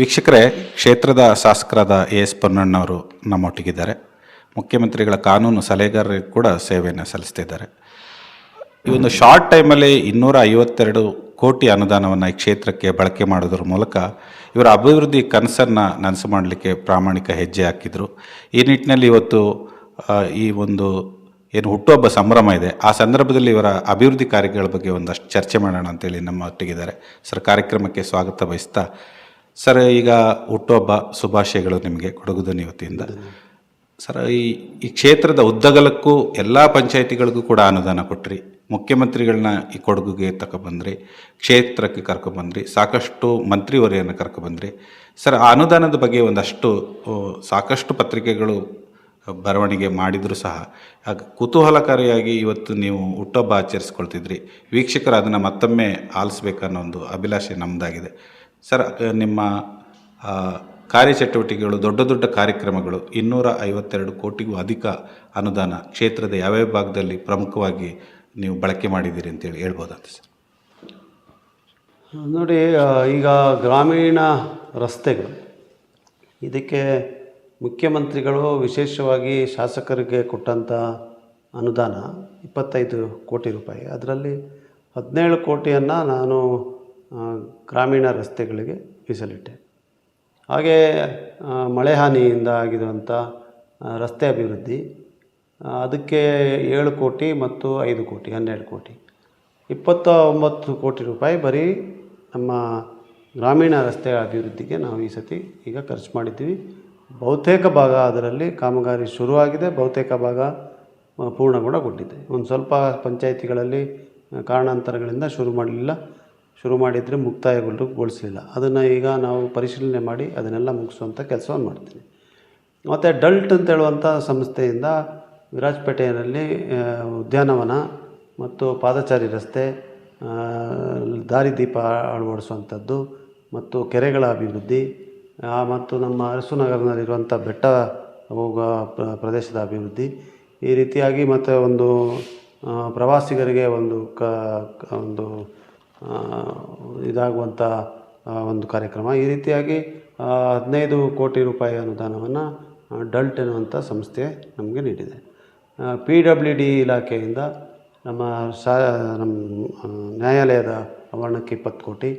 ವೀಕ್ಷಕರೇ, ಕ್ಷೇತ್ರದ ಶಾಸಕರಾದ ಎ ಎಸ್ ಪೊನ್ನಣ್ಣವರು ನಮ್ಮೊಟ್ಟಿಗಿದ್ದಾರೆ. ಮುಖ್ಯಮಂತ್ರಿಗಳ ಕಾನೂನು ಸಲಹೆಗಾರರಿಗೆ ಕೂಡ ಸೇವೆಯನ್ನು ಸಲ್ಲಿಸ್ತಿದ್ದಾರೆ ಈ ಒಂದು ಶಾರ್ಟ್ ಟೈಮಲ್ಲಿ ಇನ್ನೂರ ಐವತ್ತೆರಡು ಕೋಟಿ ಅನುದಾನವನ್ನು ಈ ಕ್ಷೇತ್ರಕ್ಕೆ ಬಳಕೆ ಮಾಡೋದ್ರ ಮೂಲಕ ಇವರ ಅಭಿವೃದ್ಧಿ ಕನಸನ್ನು ನನಸು ಮಾಡಲಿಕ್ಕೆ ಪ್ರಾಮಾಣಿಕ ಹೆಜ್ಜೆ ಹಾಕಿದರು. ಈ ನಿಟ್ಟಿನಲ್ಲಿ ಇವತ್ತು ಈ ಒಂದು ಏನು ಹುಟ್ಟುಹಬ್ಬ ಸಂಭ್ರಮ ಇದೆ. ಆ ಸಂದರ್ಭದಲ್ಲಿ ಇವರ ಅಭಿವೃದ್ಧಿ ಕಾರ್ಯಗಳ ಬಗ್ಗೆ ಒಂದಷ್ಟು ಚರ್ಚೆ ಮಾಡೋಣ ಅಂತೇಳಿ ನಮ್ಮ ಒಟ್ಟಿಗಿದ್ದಾರೆ. ಸರ್, ಕಾರ್ಯಕ್ರಮಕ್ಕೆ ಸ್ವಾಗತ ಬಯಸ್ತಾ ಸರ್, ಈಗ ಹುಟ್ಟುಹಬ್ಬ ಶುಭಾಶಯಗಳು ನಿಮಗೆ ಕೊಡಗು ಧ್ವನಿ ವತಿಯಿಂದ ಸರ್, ಈ ಈ ಕ್ಷೇತ್ರದ ಉದ್ದಗಲಕ್ಕೂ ಎಲ್ಲ ಪಂಚಾಯಿತಿಗಳಿಗೂ ಕೂಡ ಅನುದಾನ ಕೊಟ್ಟ್ರಿ ಮುಖ್ಯಮಂತ್ರಿಗಳನ್ನ ಈ ಕೊಡಗುಗೆ ತಗೊಬಂದ್ರಿ ಕ್ಷೇತ್ರಕ್ಕೆ ಕರ್ಕೊಬಂದ್ರಿ ಸಾಕಷ್ಟು ಮಂತ್ರಿವರಿಯನ್ನು ಕರ್ಕೊಬಂದ್ರಿ ಸರ್, ಆ ಅನುದಾನದ ಬಗ್ಗೆ ಒಂದಷ್ಟು ಸಾಕಷ್ಟು ಪತ್ರಿಕೆಗಳು ಬರವಣಿಗೆ ಮಾಡಿದರೂ ಸಹ ಕುತೂಹಲಕಾರಿಯಾಗಿ ಇವತ್ತು ನೀವು ಹುಟ್ಟೊಬ್ಬ ಆಚರಿಸ್ಕೊಳ್ತಿದ್ರಿ. ವೀಕ್ಷಕರು ಅದನ್ನು ಮತ್ತೊಮ್ಮೆ ಆಲಿಸ್ಬೇಕನ್ನೋ ಒಂದು ಅಭಿಲಾಷೆ ನಮ್ಮದಾಗಿದೆ ಸರ್ ನಿಮ್ಮ ಕಾರ್ಯಚಟುವಟಿಕೆಗಳು, ದೊಡ್ಡ ದೊಡ್ಡ ಕಾರ್ಯಕ್ರಮಗಳು ಇನ್ನೂರ ಐವತ್ತೆರಡು ಕೋಟಿಗೂ ಅಧಿಕ ಅನುದಾನ ಕ್ಷೇತ್ರದ ಯಾವ್ಯಾವ ಭಾಗದಲ್ಲಿ ಪ್ರಮುಖವಾಗಿ ನೀವು ಬಳಕೆ ಮಾಡಿದ್ದೀರಿ ಅಂತೇಳಿ ಹೇಳ್ಬೋದಂತ ಸರ್. ನೋಡಿ ಈಗ ಗ್ರಾಮೀಣ ರಸ್ತೆಗಳು, ಇದಕ್ಕೆ ಮುಖ್ಯಮಂತ್ರಿಗಳು ವಿಶೇಷವಾಗಿ ಶಾಸಕರಿಗೆ ಕೊಟ್ಟಂಥ ಅನುದಾನ ಇಪ್ಪತ್ತೈದು ಕೋಟಿ ರೂಪಾಯಿ. ಅದರಲ್ಲಿ ಹದಿನೇಳು ಕೋಟಿಯನ್ನು ನಾನು ಗ್ರಾಮೀಣ ರಸ್ತೆಗಳಿಗೆ ಮೀಸಲಿಟ್ಟೆ. ಹಾಗೆ ಮಳೆ ಹಾನಿಯಿಂದ ಆಗಿರುವಂಥ ರಸ್ತೆ ಅಭಿವೃದ್ಧಿ ಅದಕ್ಕೆ ಏಳು ಕೋಟಿ ಮತ್ತು ಐದು ಕೋಟಿ, ಹನ್ನೆರಡು ಕೋಟಿ. ಇಪ್ಪತ್ತ ಒಂಬತ್ತು ಕೋಟಿ ರೂಪಾಯಿ ಬರೀ ನಮ್ಮ ಗ್ರಾಮೀಣ ರಸ್ತೆ ಅಭಿವೃದ್ಧಿಗೆ ನಾವು ಈ ಸತಿ ಈಗ ಖರ್ಚು ಮಾಡಿದ್ದೀವಿ. ಬಹುತೇಕ ಭಾಗ ಅದರಲ್ಲಿ ಕಾಮಗಾರಿ ಶುರುವಾಗಿದೆ, ಬಹುತೇಕ ಭಾಗ ಪೂರ್ಣಗೊಂಡಗೊಂಡಿದೆ. ಒಂದು ಸ್ವಲ್ಪ ಪಂಚಾಯಿತಿಗಳಲ್ಲಿ ಕಾರಣಾಂತರಗಳಿಂದ ಶುರು ಮಾಡಲಿಲ್ಲ. ಶುರು ಮಾಡಿದರೆ ಮುಕ್ತಾಯಗೊಳಿಸಲಿಲ್ಲ ಅದನ್ನು ಈಗ ನಾವು ಪರಿಶೀಲನೆ ಮಾಡಿ ಅದನ್ನೆಲ್ಲ ಮುಗಿಸುವಂಥ ಕೆಲಸವನ್ನು ಮಾಡ್ತೀನಿ. ಮತ್ತು ಡಲ್ಟ್ ಅಂತ ಹೇಳುವಂಥ ಸಂಸ್ಥೆಯಿಂದ ವಿರಾಜಪೇಟೆಯಲ್ಲಿ ಉದ್ಯಾನವನ ಮತ್ತು ಪಾದಚಾರಿ ರಸ್ತೆ ದಾರಿದೀಪ ಅಳವಡಿಸುವಂಥದ್ದು ಮತ್ತು ಕೆರೆಗಳ ಅಭಿವೃದ್ಧಿ ಮತ್ತು ನಮ್ಮ ಅರಸುನಗರದಲ್ಲಿರುವಂಥ ಬೆಟ್ಟ ಹೋಗುವ ಪ್ರ- ಪ್ರದೇಶದ ಅಭಿವೃದ್ಧಿ, ಈ ರೀತಿಯಾಗಿ ಮತ್ತು ಒಂದು ಪ್ರವಾಸಿಗರಿಗೆ ಒಂದು ಕ, ಒಂದು ಇದಾಗುವಂಥ ಒಂದು ಕಾರ್ಯಕ್ರಮ. ಈ ರೀತಿಯಾಗಿ ಹದಿನೈದು ಕೋಟಿ ರೂಪಾಯಿ ಅನುದಾನವನ್ನು ಡಲ್ಟ್ ಎನ್ನುವಂಥ ಸಂಸ್ಥೆ ನಮಗೆ ನೀಡಿದೆ. ಪಿ ಡಬ್ಲ್ಯೂ ಡಿ ಇಲಾಖೆಯಿಂದ ನಮ್ಮ ಸಾ ನಮ್ಮ ನ್ಯಾಯಾಲಯದ ಆವರಣಕ್ಕೆ ಇಪ್ಪತ್ತು ಕೋಟಿ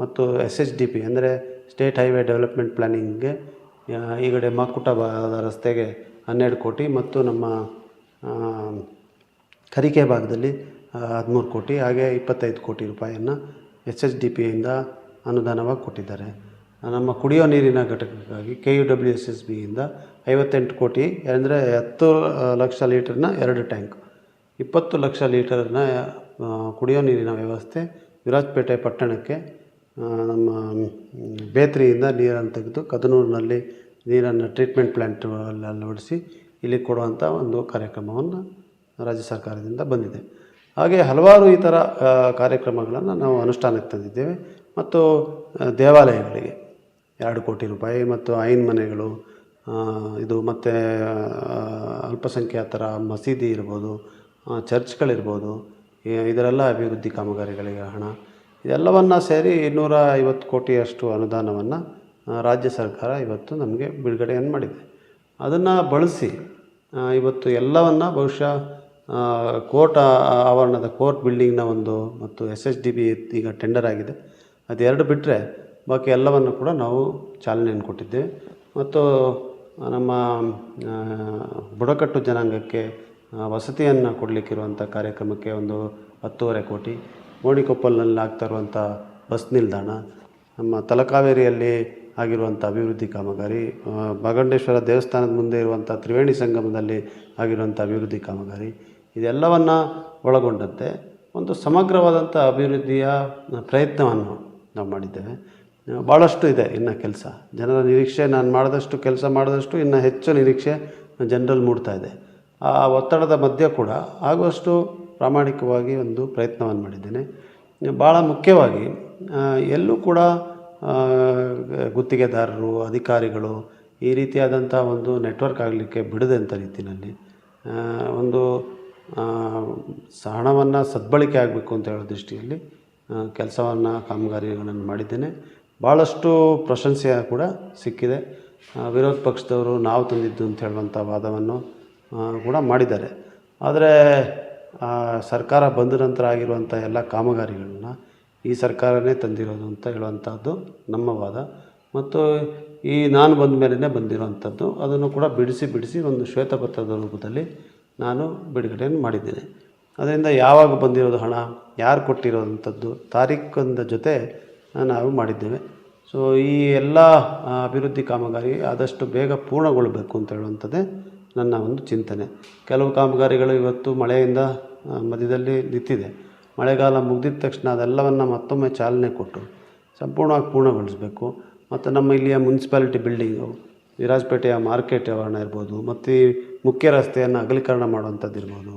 ಮತ್ತು ಎಸ್ ಎಚ್ ಡಿ ಪಿ ಅಂದರೆ ಸ್ಟೇಟ್ ಹೈವೇ ಡೆವಲಪ್ಮೆಂಟ್ ಪ್ಲ್ಯಾನಿಂಗ್ಗೆ ಈ ಕಡೆ ಭಾಗದ ರಸ್ತೆಗೆ ಹನ್ನೆರಡು ಕೋಟಿ ಮತ್ತು ನಮ್ಮ ಕರಿಕೆ ಭಾಗದಲ್ಲಿ ಹದಿಮೂರು ಕೋಟಿ, ಹಾಗೆ ಇಪ್ಪತ್ತೈದು ಕೋಟಿ ರೂಪಾಯಿಯನ್ನು ಎಸ್ ಎಚ್ ಡಿ ಪಿಯಿಂದ ಅನುದಾನವಾಗಿ ಕೊಟ್ಟಿದ್ದಾರೆ. ನಮ್ಮ ಕುಡಿಯೋ ನೀರಿನ ಘಟಕಕ್ಕಾಗಿ K U W S S ಬಿಯಿಂದ ಐವತ್ತೆಂಟು ಕೋಟಿ ಅಂದರೆ ಹತ್ತು ಲಕ್ಷ ಲೀಟರ್ನ ಎರಡು ಟ್ಯಾಂಕ್. ಇಪ್ಪತ್ತು ಲಕ್ಷ ಲೀಟರ್ನ ಕುಡಿಯೋ ನೀರಿನ ವ್ಯವಸ್ಥೆ ವಿರಾಜಪೇಟೆ ಪಟ್ಟಣಕ್ಕೆ ನಮ್ಮ ಬೇತ್ರಿಯಿಂದ ನೀರನ್ನು ತೆಗೆದು ಕದನೂರಿನಲ್ಲಿ ನೀರನ್ನು ಟ್ರೀಟ್ಮೆಂಟ್ ಪ್ಲ್ಯಾಂಟ್ ಅಳವಡಿಸಿ ಇಲ್ಲಿ ಕೊಡುವಂಥ ಒಂದು ಕಾರ್ಯಕ್ರಮವನ್ನು ರಾಜ್ಯ ಸರ್ಕಾರದಿಂದ ಬಂದಿದೆ. ಹಾಗೆ ಹಲವಾರು ಈ ಥರ ಕಾರ್ಯಕ್ರಮಗಳನ್ನು ನಾವು ಅನುಷ್ಠಾನಕ್ಕೆ ತಂದಿದ್ದೇವೆ. ಮತ್ತು ದೇವಾಲಯಗಳಿಗೆ ಎರಡು ಕೋಟಿ ರೂಪಾಯಿ ಮತ್ತು ಐನ್ ಮನೆಗಳು ಇದು ಮತ್ತು ಅಲ್ಪಸಂಖ್ಯಾತರ ಮಸೀದಿ ಇರ್ಬೋದು ಚರ್ಚ್ಗಳಿರ್ಬೋದು ಇದರೆಲ್ಲ ಅಭಿವೃದ್ಧಿ ಕಾಮಗಾರಿಗಳಿಗೆ ಹಣ. ಇದೆಲ್ಲವನ್ನು ಸೇರಿ ಇನ್ನೂರ ಐವತ್ತು ಕೋಟಿಯಷ್ಟು ಅನುದಾನವನ್ನು ರಾಜ್ಯ ಸರ್ಕಾರ ಇವತ್ತು ನಮಗೆ ಬಿಡುಗಡೆಯನ್ನು ಮಾಡಿದೆ. ಅದನ್ನು ಬಳಸಿ ಇವತ್ತು ಎಲ್ಲವನ್ನು ಬಹುಶಃ ಕೋರ್ಟ್ ಆವರಣದ ಕೋರ್ಟ್ ಬಿಲ್ಡಿಂಗ್ನ ಒಂದು ಮತ್ತು ಎಸ್ ಎಸ್ ಡಿ ಬಿ ಈಗ ಟೆಂಡರ್ ಆಗಿದೆ. ಅದೆರಡು ಬಿಟ್ಟರೆ ಬಾಕಿ ಎಲ್ಲವನ್ನು ಕೂಡ ನಾವು ಚಾಲನೆಯನ್ನು ಕೊಟ್ಟಿದ್ದೇವೆ. ಮತ್ತು ನಮ್ಮ ಬುಡಕಟ್ಟು ಜನಾಂಗಕ್ಕೆ ವಸತಿಯನ್ನು ಕೊಡಲಿಕ್ಕಿರುವಂಥ ಕಾರ್ಯಕ್ರಮಕ್ಕೆ ಒಂದು ಹತ್ತೂವರೆ ಕೋಟಿ ಮೋಣಿಕೊಪ್ಪಲ್ನಲ್ಲಿ ಆಗ್ತಾ ಇರುವಂಥ ಬಸ್ ನಿಲ್ದಾಣ, ನಮ್ಮ ತಲಕಾವೇರಿಯಲ್ಲಿ ಆಗಿರುವಂಥ ಅಭಿವೃದ್ಧಿ ಕಾಮಗಾರಿ ಬಾಗಂಡೇಶ್ವರ ದೇವಸ್ಥಾನದ ಮುಂದೆ ಇರುವಂಥ ತ್ರಿವೇಣಿ ಸಂಗಮದಲ್ಲಿ ಆಗಿರುವಂಥ ಅಭಿವೃದ್ಧಿ ಕಾಮಗಾರಿ ಇದೆಲ್ಲವನ್ನು ಒಳಗೊಂಡಂತೆ ಒಂದು ಸಮಗ್ರವಾದಂಥ ಅಭಿವೃದ್ಧಿಯ ಪ್ರಯತ್ನವನ್ನು ನಾವು ಮಾಡಿದ್ದೇವೆ. ಭಾಳಷ್ಟು ಇದೆ ಇನ್ನು ಕೆಲಸ. ಜನರ ನಿರೀಕ್ಷೆ, ನಾನು ಮಾಡಿದಷ್ಟು ಕೆಲಸ, ಮಾಡಿದಷ್ಟು ಇನ್ನು ಹೆಚ್ಚು ನಿರೀಕ್ಷೆ ಜನರಲ್ಲಿ ಮೂಡ್ತಾ ಇದೆ. ಆ ಒತ್ತಡದ ಮಧ್ಯೆ ಕೂಡ ಆಗುವಷ್ಟು ಪ್ರಾಮಾಣಿಕವಾಗಿ ಒಂದು ಪ್ರಯತ್ನವನ್ನು ಮಾಡಿದ್ದೇನೆ. ಭಾಳ ಮುಖ್ಯವಾಗಿ ಎಲ್ಲೂ ಕೂಡ ಗುತ್ತಿಗೆದಾರರು, ಅಧಿಕಾರಿಗಳು ಈ ರೀತಿಯಾದಂಥ ಒಂದು ನೆಟ್ವರ್ಕ್ ಆಗಲಿಕ್ಕೆ ಬಿಡದಂಥ ರೀತಿಯಲ್ಲಿ ಒಂದು ಹಣವನ್ನು ಸದ್ಬಳಕೆ ಆಗಬೇಕು ಅಂತ ಹೇಳೋ ದೃಷ್ಟಿಯಲ್ಲಿ ಕೆಲಸವನ್ನು, ಕಾಮಗಾರಿಗಳನ್ನು ಮಾಡಿದ್ದೇನೆ. ಭಾಳಷ್ಟು ಪ್ರಶಂಸೆ ಕೂಡ ಸಿಕ್ಕಿದೆ. ವಿರೋಧ ಪಕ್ಷದವರು ನಾವು ತಂದಿದ್ದು ಅಂತ ಹೇಳುವಂಥ ವಾದವನ್ನು ಕೂಡ ಮಾಡಿದ್ದಾರೆ. ಆದರೆ ಸರ್ಕಾರ ಬಂದ ನಂತರ ಆಗಿರುವಂಥ ಎಲ್ಲ ಕಾಮಗಾರಿಗಳನ್ನ ಈ ಸರ್ಕಾರನೇ ತಂದಿರೋದು ಅಂತ ಹೇಳುವಂಥದ್ದು ನಮ್ಮ ವಾದ. ಮತ್ತು ಈ ನಾನು ಬಂದ ಮೇಲೇ ಬಂದಿರುವಂಥದ್ದು ಅದನ್ನು ಕೂಡ ಬಿಡಿಸಿ ಬಿಡಿಸಿ ಒಂದು ಶ್ವೇತಪತ್ರದ ರೂಪದಲ್ಲಿ ನಾನು ಬಿಡುಗಡೆಯನ್ನು ಮಾಡಿದ್ದೇನೆ. ಅದರಿಂದ ಯಾವಾಗ ಬಂದಿರೋದು ಹಣ, ಯಾರು ಕೊಟ್ಟಿರೋವಂಥದ್ದು ತಾರೀಖೊಂದ ಜೊತೆ ನಾವು ಮಾಡಿದ್ದೇವೆ. ಸೊ ಈ ಎಲ್ಲ ಅಭಿವೃದ್ಧಿ ಕಾಮಗಾರಿ ಆದಷ್ಟು ಬೇಗ ಪೂರ್ಣಗೊಳ್ಳಬೇಕು ಅಂತ ಹೇಳುವಂಥದ್ದೇ ನನ್ನ ಒಂದು ಚಿಂತನೆ. ಕೆಲವು ಕಾಮಗಾರಿಗಳು ಇವತ್ತು ಮಳೆಯಿಂದ ಮಧ್ಯದಲ್ಲಿ ನಿಂತಿದೆ. ಮಳೆಗಾಲ ಮುಗಿದ ತಕ್ಷಣ ಅದೆಲ್ಲವನ್ನು ಮತ್ತೊಮ್ಮೆ ಚಾಲನೆ ಕೊಟ್ಟು ಸಂಪೂರ್ಣವಾಗಿ ಪೂರ್ಣಗೊಳಿಸಬೇಕು. ಮತ್ತು ನಮ್ಮ ಇಲ್ಲಿಯ ಮುನ್ಸಿಪಾಲಿಟಿ ಬಿಲ್ಡಿಂಗು, ವಿರಾಜಪೇಟೆಯ ಮಾರ್ಕೆಟ್ ಆವರಣ ಇರ್ಬೋದು, ಮತ್ತು ಮುಖ್ಯ ರಸ್ತೆಯನ್ನು ಅಗಲೀಕರಣ ಮಾಡುವಂಥದ್ದು ಇರ್ಬೋದು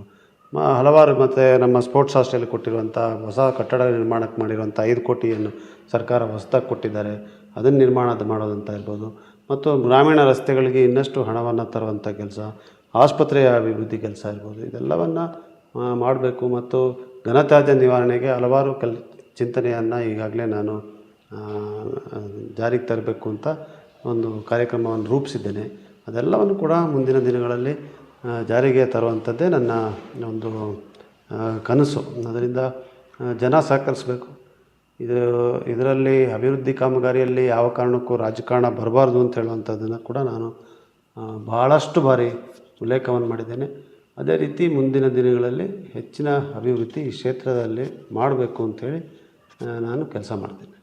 ಹಲವಾರು ಮತ್ತು ನಮ್ಮ ಸ್ಪೋರ್ಟ್ಸ್ ಹಾಸ್ಟೆಲ್ ಕೊಟ್ಟಿರುವಂಥ ಹೊಸ ಕಟ್ಟಡ ನಿರ್ಮಾಣಕ್ಕೆ ಮಾಡಿರುವಂಥ ಐದು ಕೋಟಿಯನ್ನು ಸರ್ಕಾರ ಹೊಸದಾಗಿ ಕೊಟ್ಟಿದ್ದಾರೆ. ಅದನ್ನು ನಿರ್ಮಾಣ ಮಾಡೋದಂತ ಇರ್ಬೋದು. ಮತ್ತು ಗ್ರಾಮೀಣ ರಸ್ತೆಗಳಿಗೆ ಇನ್ನಷ್ಟು ಹಣವನ್ನು ತರುವಂಥ ಕೆಲಸ, ಆಸ್ಪತ್ರೆಯ ಅಭಿವೃದ್ಧಿ ಕೆಲಸ ಇರ್ಬೋದು. ಇದೆಲ್ಲವನ್ನು ಮಾಡಬೇಕು. ಮತ್ತು ಘನತ್ಯಾಜ್ಯ ನಿವಾರಣೆಗೆ ಹಲವಾರು ಕೆಲ್, ಚಿಂತನೆಯನ್ನು ಈಗಾಗಲೇ ನಾನು ಜಾರಿಗೆ ತರಬೇಕು ಅಂತ ಒಂದು ಕಾರ್ಯಕ್ರಮವನ್ನು ರೂಪಿಸಿದ್ದೇನೆ. ಅದೆಲ್ಲವನ್ನು ಕೂಡ ಮುಂದಿನ ದಿನಗಳಲ್ಲಿ ಜಾರಿಗೆ ತರುವಂಥದ್ದೇ ನನ್ನ ಒಂದು ಕನಸು. ಅದರಿಂದ ಜನ ಸಹಕರಿಸಬೇಕು. ಇದು, ಇದರಲ್ಲಿ ಅಭಿವೃದ್ಧಿ ಕಾಮಗಾರಿಯಲ್ಲಿ ಯಾವ ಕಾರಣಕ್ಕೂ ರಾಜಕಾರಣ ಬರಬಾರ್ದು ಅಂತ ಹೇಳುವಂಥದ್ದನ್ನು ಕೂಡ ನಾನು ಬಹಳಷ್ಟು ಬಾರಿ ಉಲ್ಲೇಖವನ್ನು ಮಾಡಿದ್ದೇನೆ. ಅದೇ ರೀತಿ ಮುಂದಿನ ದಿನಗಳಲ್ಲಿ ಹೆಚ್ಚಿನ ಅಭಿವೃದ್ಧಿ ಈ ಕ್ಷೇತ್ರದಲ್ಲಿ ಮಾಡಬೇಕು ಅಂಥೇಳಿ ನಾನು ಕೆಲಸ ಮಾಡ್ತೇನೆ.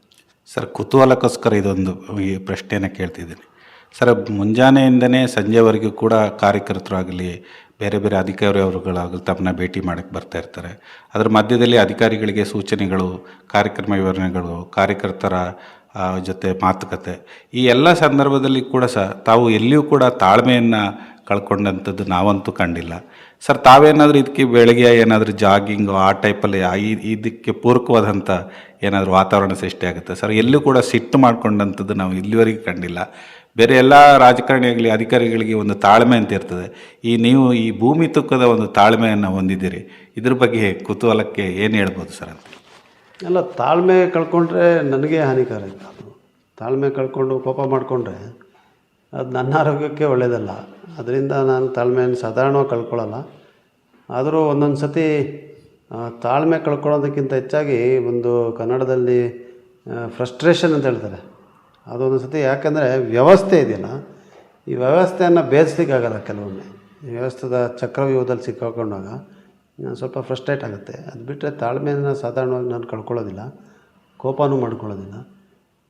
ಸರ್, ಕುತೂಹಲಕ್ಕೋಸ್ಕರ ಇದೊಂದು ಈ ಪ್ರಶ್ನೆಯನ್ನು ಕೇಳ್ತಿದ್ದೀನಿ. ಸರ್, ಮುಂಜಾನೆಯಿಂದನೇ ಸಂಜೆವರೆಗೂ ಕೂಡ ಕಾರ್ಯಕರ್ತರಾಗಲಿ, ಬೇರೆ ಬೇರೆ ಅಧಿಕಾರಿ ಅವರುಗಳಾಗಲಿ ತಮ್ಮನ್ನ ಭೇಟಿ ಮಾಡಕ್ಕೆ ಬರ್ತಾ ಇರ್ತಾರೆ. ಅದರ ಮಧ್ಯದಲ್ಲಿ ಅಧಿಕಾರಿಗಳಿಗೆ ಸೂಚನೆಗಳು, ಕಾರ್ಯಕ್ರಮ ವಿವರಣೆಗಳು, ಕಾರ್ಯಕರ್ತರ ಜೊತೆ ಮಾತುಕತೆ, ಈ ಎಲ್ಲ ಸಂದರ್ಭದಲ್ಲಿ ಕೂಡ ಸಹ ತಾವು ಎಲ್ಲಿಯೂ ಕೂಡ ತಾಳ್ಮೆಯನ್ನು ಕಳ್ಕೊಂಡಂಥದ್ದು ನಾವಂತೂ ಕಂಡಿಲ್ಲ. ಸರ್, ತಾವೇನಾದರೂ ಇದಕ್ಕೆ ಬೆಳಗ್ಗೆ ಏನಾದರೂ ಜಾಗಿಂಗು, ಆ ಟೈಪಲ್ಲಿ ಇದಕ್ಕೆ ಪೂರಕವಾದಂಥ ಏನಾದರೂ ವಾತಾವರಣ ಸೃಷ್ಟಿಯಾಗುತ್ತೆ ಸರ್ ಎಲ್ಲೂ ಕೂಡ ಸಿಟ್ಟು ಮಾಡ್ಕೊಂಡಂಥದ್ದು ನಾವು ಇಲ್ಲಿವರೆಗೆ ಕಂಡಿಲ್ಲ. ಬೇರೆ ಎಲ್ಲ ರಾಜಕಾರಣಿಯಾಗಲಿ ಅಧಿಕಾರಿಗಳಿಗೆ ಒಂದು ತಾಳ್ಮೆ ಅಂತ ಇರ್ತದೆ. ಈ ನೀವು ಈ ಭೂಮಿ ತುಕ್ಕದ ಒಂದು ತಾಳ್ಮೆಯನ್ನು ಹೊಂದಿದ್ದೀರಿ. ಇದ್ರ ಬಗ್ಗೆ ಕುತೂಹಲಕ್ಕೆ ಏನು ಹೇಳ್ಬೋದು ಸರ್ ಅಂತ? ಅಲ್ಲ, ತಾಳ್ಮೆ ಕಳ್ಕೊಂಡ್ರೆ ನನಗೆ ಹಾನಿಕಾರ ಅದು ತಾಳ್ಮೆ ಕಳ್ಕೊಂಡು ಕೋಪ ಮಾಡಿಕೊಂಡ್ರೆ ಅದು ನನ್ನ ಆರೋಗ್ಯಕ್ಕೆ ಒಳ್ಳೆಯದಲ್ಲ ಅದರಿಂದ ನಾನು ತಾಳ್ಮೆಯನ್ನು ಸಾಧಾರಣವಾಗಿ ಕಳ್ಕೊಳ್ಳಲ್ಲ. ಆದರೂ ಒಂದೊಂದು ಸತಿ ತಾಳ್ಮೆ ಕಳ್ಕೊಳ್ಳೋದಕ್ಕಿಂತ ಹೆಚ್ಚಾಗಿ ಒಂದು ಕನ್ನಡದಲ್ಲಿ ಫ್ರಸ್ಟ್ರೇಷನ್ ಅಂತ ಹೇಳ್ತಾರೆ. ಅದೊಂದು ಸತಿ ಯಾಕಂದರೆ ವ್ಯವಸ್ಥೆ ಇದೆಯಲ್ಲ, ಈ ವ್ಯವಸ್ಥೆಯನ್ನು ಬೇಯಿಸ್ಲಿಕ್ಕಾಗಲ್ಲ ಕೆಲವೊಮ್ಮೆ. ಈ ವ್ಯವಸ್ಥೆದ ಚಕ್ರವ್ಯೂಹದಲ್ಲಿ ಸಿಕ್ಕಾಕೊಂಡಾಗ ಸ್ವಲ್ಪ ಫ್ರಸ್ಟ್ರೇಟ್ ಆಗುತ್ತೆ. ಅದು ಬಿಟ್ಟರೆ ತಾಳ್ಮೆಯನ್ನು ಸಾಧಾರಣವಾಗಿ ನಾನು ಕಳ್ಕೊಳ್ಳೋದಿಲ್ಲ, ಕೋಪನೂ ಮಾಡ್ಕೊಳ್ಳೋದಿಲ್ಲ.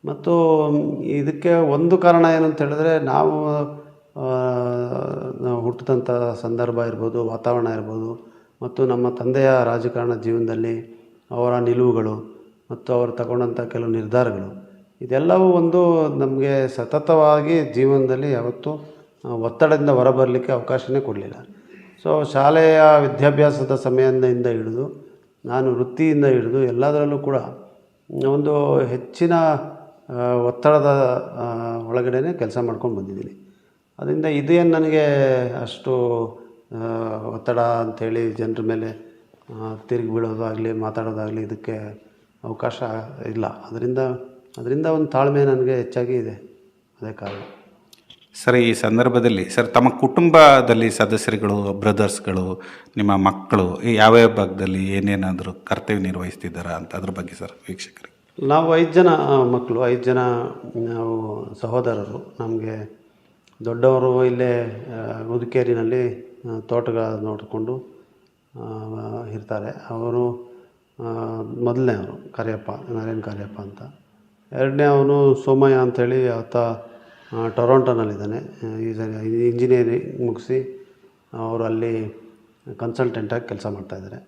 ಮತ್ತು ಇದಕ್ಕೆ ಒಂದು ಕಾರಣ ಏನು ಅಂತ ಹೇಳಿದ್ರೆ, ನಾವು ಹುಟ್ಟಿದಂಥ ಸಂದರ್ಭ ಇರ್ಬೋದು, ವಾತಾವರಣ ಇರ್ಬೋದು, ಮತ್ತು ನಮ್ಮ ತಂದೆಯ ರಾಜಕಾರಣ ಜೀವನದಲ್ಲಿ ಅವರ ನಿಲುವುಗಳು, ಮತ್ತು ಅವರು ತಗೊಂಡಂಥ ಕೆಲವು ನಿರ್ಧಾರಗಳು. ಇದೆಲ್ಲವೂ ಒಂದು ನಮಗೆ ಸತತವಾಗಿ ಜೀವನದಲ್ಲಿ ಯಾವತ್ತೂ ಒತ್ತಡದಿಂದ ಹೊರಬರಲಿಕ್ಕೆ ಅವಕಾಶನೇ ಕೊಡಲಿಲ್ಲ. ಸೊ ಶಾಲೆಯ ವಿದ್ಯಾಭ್ಯಾಸದ ಸಮಯದಿಂದ ಹಿಡಿದು, ನಾನು ವೃತ್ತಿಯಿಂದ ಹಿಡಿದು ಎಲ್ಲದರಲ್ಲೂ ಕೂಡ ಒಂದು ಹೆಚ್ಚಿನ ಒತ್ತಡದ ಒಳಗಡೆ ಕೆಲಸ ಮಾಡ್ಕೊಂಡು ಬಂದಿದ್ದೀನಿ. ಅದರಿಂದ ಇದೇನು ನನಗೆ ಅಷ್ಟು ಒತ್ತಡ ಅಂಥೇಳಿ ಜನರ ಮೇಲೆ ತಿರುಗಿ ಬೀಳೋದಾಗಲಿ, ಮಾತಾಡೋದಾಗಲಿ ಇದಕ್ಕೆ ಅವಕಾಶ ಇಲ್ಲ. ಅದರಿಂದ ಅದರಿಂದ ಒಂದು ತಾಳ್ಮೆ ನನಗೆ ಹೆಚ್ಚಾಗಿ ಇದೆ. ಅದೇ ಕಾರಣ. ಸರ್ ಈ ಸಂದರ್ಭದಲ್ಲಿ ಸರ್ ತಮ್ಮ ಕುಟುಂಬದಲ್ಲಿ ಸದಸ್ಯರುಗಳು ಬ್ರದರ್ಸ್ಗಳು ನಿಮ್ಮ ಮಕ್ಕಳು ಈ ಯಾವ್ಯಾವ ಭಾಗದಲ್ಲಿ ಏನೇನಾದರೂ ಕರ್ತವ್ಯ ನಿರ್ವಹಿಸ್ತಿದ್ದಾರಾ ಅಂತ ಅದ್ರ ಬಗ್ಗೆ ಸರ್ ವೀಕ್ಷಕರಿಗೆ? ನಾವು ಐದು ಜನ ಮಕ್ಕಳು ಐದು ಜನ ನಾವು ಸಹೋದರರು. ನಮಗೆ ದೊಡ್ಡವರು ಇಲ್ಲೇ ಮುದುಕೇರಿನಲ್ಲಿ ತೋಟಗಳ ನೋಡಿಕೊಂಡು ಇರ್ತಾರೆ. ಅವರು ಮೊದಲನೇ ಅವರು ಕಾರ್ಯಪ್ಪ ನಾರಾಯಣ್ ಕಾರ್ಯಪ್ಪ ಅಂತ. ಎರಡನೇ ಅವನು ಸೋಮಯ್ಯ ಅಂಥೇಳಿ ಆತ ಟೊರೊಂಟೊನಲ್ಲಿದ್ದಾನೆ. ಈಸ್ ಇಂಜಿನಿಯರಿಂಗ್ ಮುಗಿಸಿ ಅವರು ಅಲ್ಲಿ ಕನ್ಸಲ್ಟೆಂಟಾಗಿ ಕೆಲಸ ಮಾಡ್ತಾಯಿದ್ದಾರೆ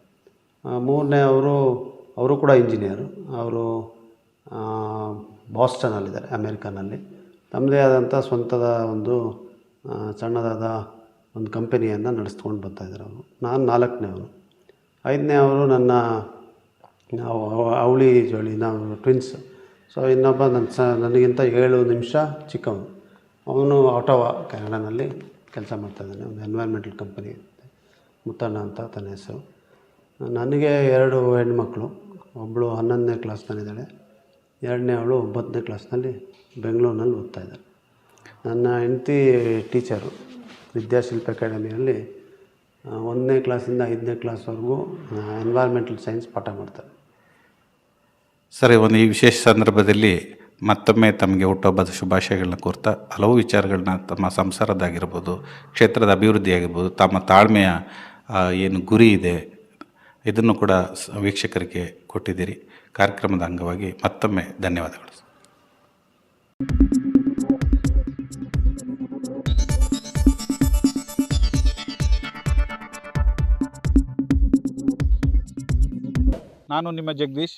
ಮೂರನೇ ಅವರು ಅವರು ಕೂಡ ಇಂಜಿನಿಯರು. ಅವರು ಬಾಸ್ಟನಲ್ಲಿದ್ದಾರೆ ಅಮೇರಿಕನಲ್ಲಿ. ತಮ್ಮದೇ ಆದಂಥ ಸ್ವಂತದ ಒಂದು ಸಣ್ಣದಾದ ಒಂದು ಕಂಪನಿಯನ್ನು ನಡೆಸ್ಕೊಂಡು ಬರ್ತಾಯಿದ್ದಾರೆ ಅವರು. ನಾನು ನಾಲ್ಕನೇ ಅವರು ಐದನೇ ಅವರು ನನ್ನ ಅವಳಿ ಜೋಳಿ ನಾವು ಟ್ವಿನ್ಸ್ ಸೊ, ಇನ್ನೊಬ್ಬ ನನ್ನ ಸ, ನನಗಿಂತ ಏಳು ನಿಮಿಷ ಚಿಕ್ಕವನು. ಅವನು ಆಟೋವಾ ಕೆನಡಾನಲ್ಲಿ ಕೆಲಸ ಮಾಡ್ತಾಯಿದ್ದಾನೆ ಒಂದು ಎನ್ವೈರ್ಮೆಂಟಲ್ ಕಂಪನಿ ಮುತ್ತಣ್ಣ ಅಂತ ತನ್ನ ಹೆಸರು. ನನಗೆ ಎರಡು ಹೆಣ್ಮಕ್ಳು. ಒಬ್ಬಳು ಹನ್ನೊಂದನೇ ಕ್ಲಾಸ್ನಲ್ಲಿದ್ದಾಳೆ ಎರಡನೇ ಅವಳು ಒಂಬತ್ತನೇ ಕ್ಲಾಸ್ನಲ್ಲಿ ಬೆಂಗಳೂರಿನಲ್ಲಿ ಓದ್ತಾ ಇದ್ದಾಳೆ. ನನ್ನ ಹೆಂಡತಿ ಟೀಚರು ವಿದ್ಯಾಶಿಲ್ಪ ಅಕಾಡೆಮಿಯಲ್ಲಿ ಒಂದನೇ ಕ್ಲಾಸಿಂದ ಐದನೇ ಕ್ಲಾಸ್ವರೆಗೂ ಎನ್ವೈರ್ಮೆಂಟಲ್ ಸೈನ್ಸ್ ಪಾಠ ಮಾಡ್ತಾರೆ ಸರಿ, ಒಂದು ಈ ವಿಶೇಷ ಸಂದರ್ಭದಲ್ಲಿ ಮತ್ತೊಮ್ಮೆ ತಮಗೆ ಹುಟ್ಟುಹಬ್ಬದ ಶುಭಾಶಯಗಳನ್ನ ಕೋರ್ತಾ, ಹಲವು ವಿಚಾರಗಳನ್ನ ತಮ್ಮ ಸಂಸಾರದಾಗಿರ್ಬೋದು ಕ್ಷೇತ್ರದ ಅಭಿವೃದ್ಧಿ ಆಗಿರ್ಬೋದು ತಮ್ಮ ತಾಳ್ಮೆಯ ಏನು ಗುರಿ ಇದೆ, ಇದನ್ನು ಕೂಡ ವೀಕ್ಷಕರಿಗೆ ಕೊಟ್ಟಿದ್ದೀರಿ. ಕಾರ್ಯಕ್ರಮದ ಅಂಗವಾಗಿ ಮತ್ತೊಮ್ಮೆ ಧನ್ಯವಾದಗಳು. ನಾನು ನಿಮ್ಮ ಜಗದೀಶ್.